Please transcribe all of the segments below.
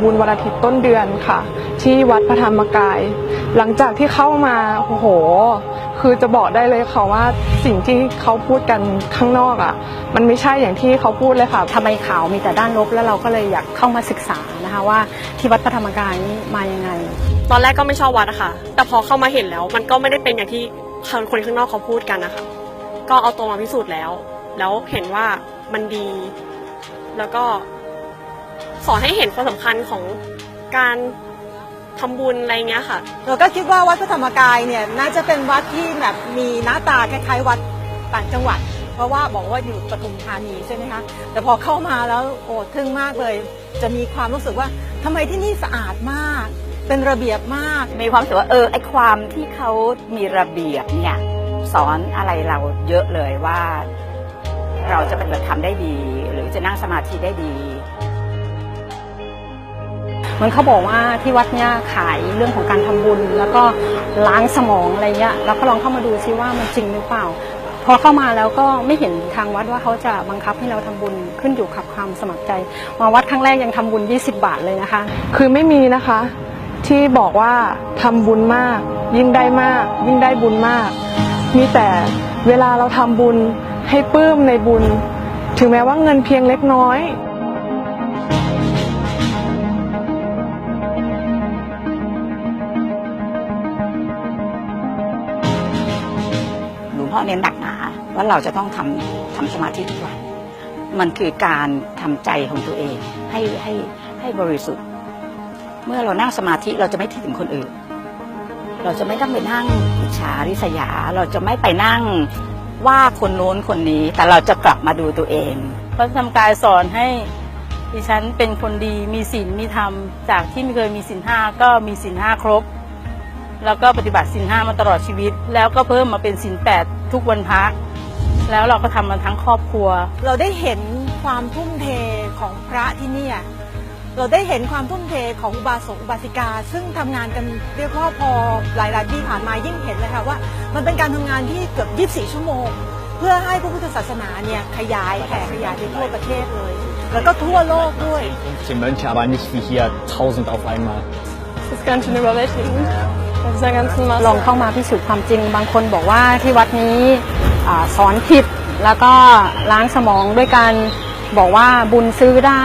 บูนวันอาทิตย์ต้นเดือนค่ะ ที่วัดพระธรรมกาย หลังจากที่เข้ามาโอ้โห คือจะบอกได้เลยค่ะว่าสิ่งที่เขาพูดกันข้างนอกอะ่ะ มันไม่ใช่อย่างที่เขาพูดเลยค่ะทำไมข่าวมีแต่ด้านลบแล้วเราก็เลยอยากเข้ามาศึกษานะคะว่าที่วัดพระธรรมกายนี้มายังไง ตอนแรกก็ไม่ชอบวัดอะค่ะ แต่พอเข้ามาเห็นแล้ว มันก็ไม่ได้เป็นอย่างที่คนข้างนอกเขาพูดกันนะคะก็เอาตัวมาพิสูจน์แล้ว แล้วเห็นว่ามันดี แล้วก็ สอนให้เห็นความสำคัญของการทำบุญอะไรเงี้ยค่ะ เราก็คิดว่าวัดพระธรรมกายเนี่ยน่าจะเป็นวัดที่แบบมีหน้าตาคล้ายๆวัดต่างจังหวัด เพราะว่าบอกว่าอยู่ปทุมธานีใช่ไหมคะแต่พอเข้ามาแล้วโอ้ทึ่งมากเลย จะมีความรู้สึกว่าทำไมที่นี่สะอาดมาก เป็นระเบียบมาก มีความรู้สึกว่าเออไอความที่เขามีระเบียบเนี่ยสอนอะไรเราเยอะเลยว่า เราจะปฏิบัติธรรมได้ดี หรือจะนั่งสมาธิได้ดีเห มือนเขาบอกว่าที่วัดเนี่ยขายเรื่องของการทำบุญ แล้วก็ล้างสมองอะไรเงี้ยเราก็ลองเข้ามาดูซิว่ามันจริงหรือเปล่า พอเข้ามาแล้วก็ไม่เห็นทางวัดว่าเขาจะบังคับให้เราทำบุญขึ้นอยู่กับความสมัครใจมาวัดครั้งแรกยังทำบุญ 20 บาทเลยนะคะ คือไม่มีนะคะ ที่บอกว่าทำบุญมาก ยิ่งได้มาก ยิ่งได้บุญมาก มีแต่เวลาเราทำบุญให้ปลื้มในบุญ ถึงแม้ว่าเงินเพียงเล็กน้อย เน้นหนักหนาว่าเราจะต้องทำทำสมาธิทุกวัน มันคือการทำใจของตัวเองให้ให้ให้บริสุทธิ์ เมื่อเรานั่งสมาธิเราจะไม่คิดถึงคนอื่น เราจะไม่ต้องไปนั่งอิจฉาริษยา เราจะไม่ไปนั่งว่าคนโน้นคนนี้ แต่เราจะกลับมาดูตัวเองพระธรรมกายสอนให้ดิฉันเป็นคนดีมีศีลมีธรรม จากที่ไม่เคยมีศีลห้าก็มีศีลห้าครบ แล้วก็ปฏิบัติศีลห้ามาตลอดชีวิต แล้วก็เพิ่มมาเป็นศีลแปดทุกวันพระแล้วเราก็ทำมันทั้งครอบครัว เราได้เห็นความทุ่มเทของพระที่เนี่ยเราได้เห็นความทุ่มเทของอุบาสกอุบาสิกา ซึ่งทำงานกันเรียกว่าพอหลายๆปีผ่านมายิ่งเห็นเลยค่ะว่า มันเป็นการทำงานที่เกือบ 24 ชั่วโมง เพื่อให้พระพุทธศาสนาเนี่ยขยายแผ่ขยายไปทั่วประเทศเลย แล้วก็ทั่วโลกด้วย Die Mönche, aber nicht wie hier tausend auf einmal. Das ist ganz schön überwältigend. ลองเข้ามาพิสูจน์ความจริง บางคนบอกว่าที่วัดนี้อสอนผิดแล้วก็ล้างสมองด้วยการบอกว่าบุญซื้อได้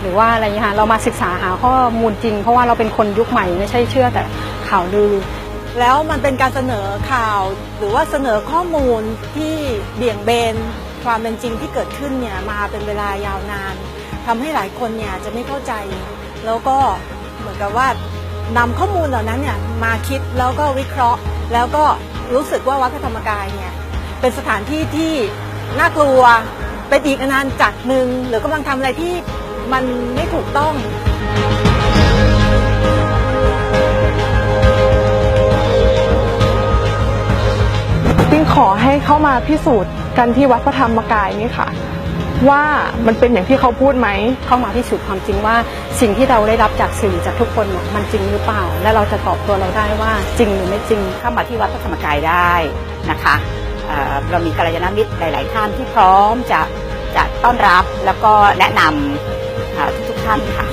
หรือว่าอะไรอย่างเงี้ยค่ะเรามาศึกษาหาข้อมูลจริง เพราะว่าเราเป็นคนยุคใหม่ไม่ใช่เชื่อแต่ข่าวลือ แล้วมันเป็นการเสนอข่าว หรือว่าเสนอข้อมูลที่เบี่ยงเบนความเป็นจริงที่เกิดขึ้นเนี่ยมาเป็นเวลายาวนานทำให้หลายคนเนี่ยจะไม่เข้าใจ แล้วก็เหมือนกับว่า นำข้อมูลเหล่านั้นเนี่ยมาคิดแล้วก็วิเคราะห์ แล้วก็รู้สึกว่าวัดพระธรรมกายเนี่ยเป็นสถานที่ที่น่ากลัวเป็นอีกอาณาจักรหนึ่งหรือกำลังทำอะไรที่มันไม่ถูกต้องจึงขอให้เข้ามาพิสูจน์กันที่วัดพระธรรมกายนี่ค่ะ ว่ามันเป็นอย่างที่เขาพูดไหม เข้ามาพิสูจน์ความจริงว่า สิ่งที่เราได้รับจากสื่อจากทุกคนเนี่ยมันจริงหรือเปล่า และเราจะตอบตัวเราได้ว่าจริงหรือไม่จริง เข้ามาที่วัดพระธรรมกายได้นะคะเอ่อเรามีกัลยาณมิตรหลาย ๆ ท่านที่พร้อมจะจะต้อนรับแล้วก็แนะนำเอ่อทุกๆท่านค่ะ